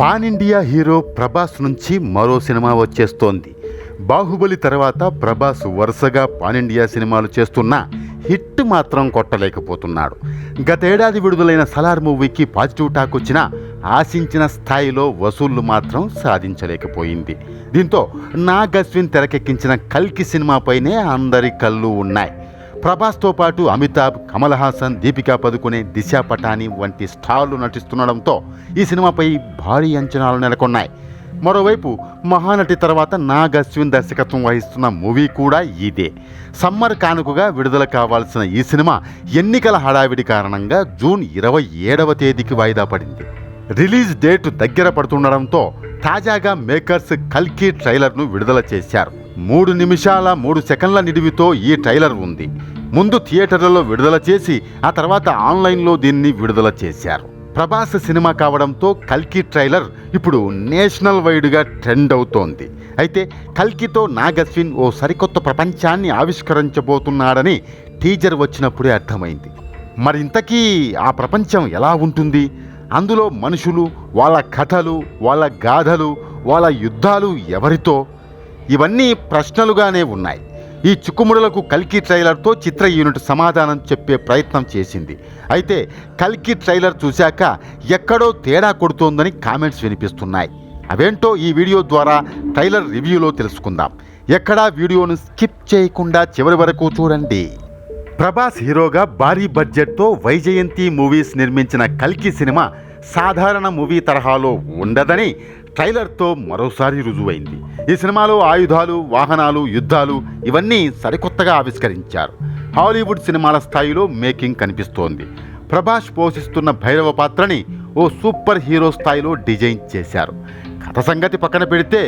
Pan India hero Prabhas నుంచి మరో cinema వచ్చేస్తోంది. బాహుబలి తర్వాత ప్రభాస్ వరుసగా పాన్ ఇండియా సినిమాలు చేస్తున్నా హిట్ మాత్రం కొట్టలేకపోతున్నాడు. గతేడాది విడుదలైన సలార్ మూవీకి పాజిటివ్ టాక్ వచ్చినా ఆశించిన స్థాయిలో వసూళ్ళు మాత్రం సాధించలేకపోయింది. దీంతో నాగ్ అశ్విన్ తెరకెక్కించిన కల్కి సినిమాపైనే అందరి కళ్ళు ఉన్నాయి. ప్రభాస్తో పాటు అమితాబ్ కమల్ హాసన్ దీపికా పదుకునే దిశ పటాని వంటి స్టార్లు నటిస్తుండడంతో ఈ సినిమాపై భారీ అంచనాలు నెలకొన్నాయి. మరోవైపు మహానటి తర్వాత నాగ్ అశ్విన్ దర్శకత్వం వహిస్తున్న మూవీ కూడా ఇదే. సమ్మర్ కానుకగా విడుదల కావాల్సిన ఈ సినిమా ఎన్నికల హడావిడి కారణంగా జూన్ ఇరవై ఏడవ తేదీకి వాయిదా పడింది. రిలీజ్ డేట్ దగ్గర పడుతుండడంతో తాజాగా మేకర్స్ కల్కి ట్రైలర్ను విడుదల చేశారు. మూడు నిమిషాల మూడు సెకండ్ల నిడివితో ఈ ట్రైలర్ ఉంది. ముందు థియేటర్లలో విడుదల చేసి ఆ తర్వాత ఆన్లైన్లో దీన్ని విడుదల చేశారు. ప్రభాస్ సినిమా కావడంతో కల్కి ట్రైలర్ ఇప్పుడు నేషనల్ వైడ్గా ట్రెండ్ అవుతోంది. అయితే కల్కితో నాగస్విన్ ఓ సరికొత్త ప్రపంచాన్ని ఆవిష్కరించబోతున్నాడని టీజర్ వచ్చినప్పుడే అర్థమైంది. మరింతకీ ఆ ప్రపంచం ఎలా ఉంటుంది? అందులో మనుషులు వాళ్ళ కథలు వాళ్ళ గాథలు వాళ్ళ యుద్ధాలు ఎవరితో? ఇవన్నీ ప్రశ్నలుగానే ఉన్నాయి. ఈ చిక్కుముడులకు కల్కి ట్రైలర్తో చిత్ర యూనిట్ సమాధానం చెప్పే ప్రయత్నం చేసింది. అయితే కల్కి ట్రైలర్ చూశాక ఎక్కడో తేడా కొడుతోందని కామెంట్స్ వినిపిస్తున్నాయి. అవేంటో ఈ వీడియో ద్వారా ట్రైలర్ రివ్యూలో తెలుసుకుందాం. ఎక్కడా వీడియోను స్కిప్ చేయకుండా చివరి వరకు చూడండి. ప్రభాస్ హీరోగా భారీ బడ్జెట్తో వైజయంతి మూవీస్ నిర్మించిన కల్కి సినిమా సాధారణ మూవీ తరహాలో ఉండదని ట్రైలర్తో మరోసారి రుజువైంది. ఈ సినిమాలో ఆయుధాలు వాహనాలు యుద్ధాలు ఇవన్నీ సరికొత్తగా ఆవిష్కరించారు. హాలీవుడ్ సినిమాల స్థాయిలో మేకింగ్ కనిపిస్తోంది. ప్రభాస్ పోషిస్తున్న భైరవ పాత్రని ఓ సూపర్ హీరో స్థాయిలో డిజైన్ చేశారు. కథ సంగతి పక్కన పెడితే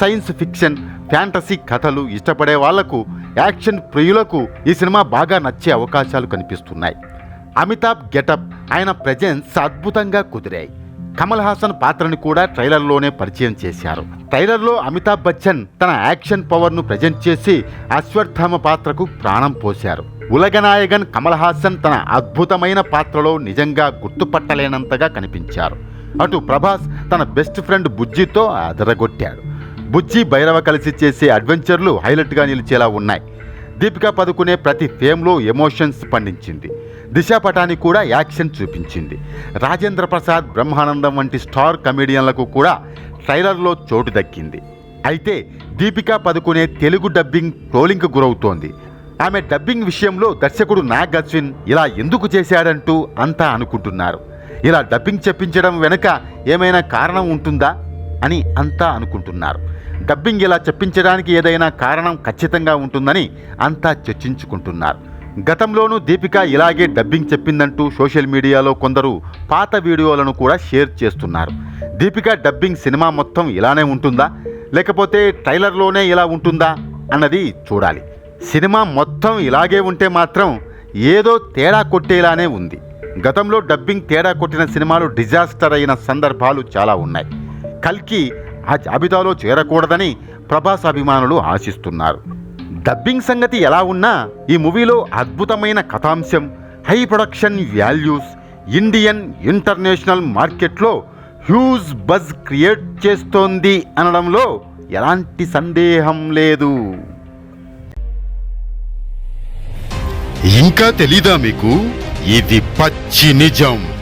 సైన్స్ ఫిక్షన్ ఫ్యాంటసీ కథలు ఇష్టపడే వాళ్ళకు యాక్షన్ ప్రియులకు ఈ సినిమా బాగా నచ్చే అవకాశాలు కనిపిస్తున్నాయి. అమితాబ్ గెటప్ ఆయన ప్రెజెన్స్ అద్భుతంగా కుదిరాయి. కమల్ హాసన్ పాత్రని కూడా ట్రైలర్లోనే పరిచయం చేశారు. ట్రైలర్లో అమితాబ్ బచ్చన్ తన యాక్షన్ పవర్ను ప్రజెంట్ చేసి అశ్వత్థామ పాత్రకు ప్రాణం పోశారు. ఉలగనాయగన్ కమల్ హాసన్ తన అద్భుతమైన పాత్రలో నిజంగా గుర్తుపట్టలేనంతగా కనిపించారు. అటు ప్రభాస్ తన బెస్ట్ ఫ్రెండ్ బుజ్జితో అదరగొట్టాడు. బుజ్జి భైరవ కలిసి చేసే అడ్వెంచర్లు హైలైట్గా నిలిచేలా ఉన్నాయి. దీపికా పదుకునే ప్రతి ఫేమ్లో ఎమోషన్స్ పండించింది. దిశ పటాని కూడా యాక్షన్ చూపించింది. రాజేంద్ర ప్రసాద్ బ్రహ్మానందం వంటి స్టార్ కమెడియన్లకు కూడా ట్రైలర్లో చోటు దక్కింది. అయితే దీపికా పదుకునే తెలుగు డబ్బింగ్ ట్రోలింగ్కు గురవుతోంది. ఆమె డబ్బింగ్ విషయంలో దర్శకుడు నాగ్ అశ్విన్ ఇలా ఎందుకు చేశాడంటూ అంతా అనుకుంటున్నారు. ఇలా డబ్బింగ్ చెప్పించడం వెనుక ఏమైనా కారణం ఉంటుందా అని అంతా అనుకుంటున్నారు. డబ్బింగ్ ఇలా చెప్పించడానికి ఏదైనా కారణం ఖచ్చితంగా ఉంటుందని అంతా చర్చించుకుంటున్నారు. గతంలోనూ దీపిక ఇలాగే డబ్బింగ్ చెప్పిందంటూ సోషల్ మీడియాలో కొందరు పాత వీడియోలను కూడా షేర్ చేస్తున్నారు. దీపిక డబ్బింగ్ సినిమా మొత్తం ఇలానే ఉంటుందా? లేకపోతే ట్రైలర్లోనే ఇలా ఉంటుందా? అన్నది చూడాలి. సినిమా మొత్తం ఇలాగే ఉంటే మాత్రం ఏదో తేడా కొట్టేలానే ఉంది. గతంలో డబ్బింగ్ తేడా కొట్టిన సినిమాలు డిజాస్టర్ అయిన సందర్భాలు చాలా ఉన్నాయి. కల్కి ఆ జాబితాలో చేరకూడదని ప్రభాస్ అభిమానులు ఆశిస్తున్నారు. డబ్బింగ్ సంగతి ఎలా ఉన్నా ఈ మూవీలో అద్భుతమైన కథాంశం high production values Indian international మార్కెట్లో హ్యూజ్ బజ్ క్రియేట్ చేస్తోంది అనడంలో ఎలాంటి సందేహం లేదు. ఇంకా తెలీదా మీకు? ఇది పచ్చి నిజం.